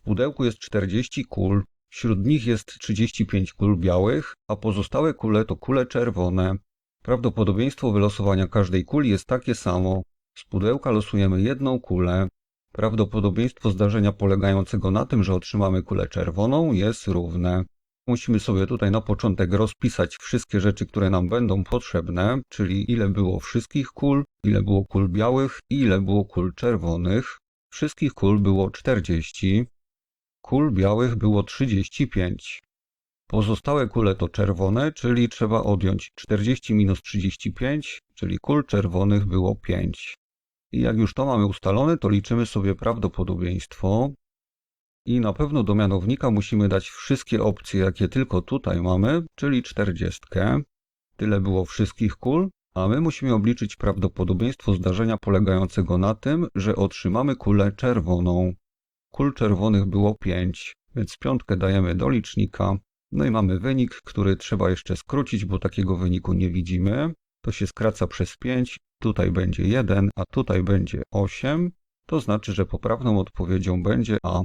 pudełku jest 40 kul, wśród nich jest 35 kul białych, a pozostałe kule to kule czerwone. Prawdopodobieństwo wylosowania każdej kuli jest takie samo. Z pudełka losujemy jedną kulę. Prawdopodobieństwo zdarzenia polegającego na tym, że otrzymamy kulę czerwoną jest równe. Musimy sobie tutaj na początek rozpisać wszystkie rzeczy, które nam będą potrzebne, czyli ile było wszystkich kul, ile było kul białych i ile było kul czerwonych. Wszystkich kul było 40, kul białych było 35. Pozostałe kule to czerwone, czyli trzeba odjąć 40 minus 35, czyli kul czerwonych było 5. I jak już to mamy ustalone, to liczymy sobie prawdopodobieństwo. I na pewno do mianownika musimy dać wszystkie opcje, jakie tylko tutaj mamy, czyli 40. Tyle było wszystkich kul, a my musimy obliczyć prawdopodobieństwo zdarzenia polegającego na tym, że otrzymamy kulę czerwoną. Kul czerwonych było 5, więc piątkę dajemy do licznika. No i mamy wynik, który trzeba jeszcze skrócić, bo takiego wyniku nie widzimy. To się skraca przez 5, tutaj będzie 1, a tutaj będzie 8. To znaczy, że poprawną odpowiedzią będzie A.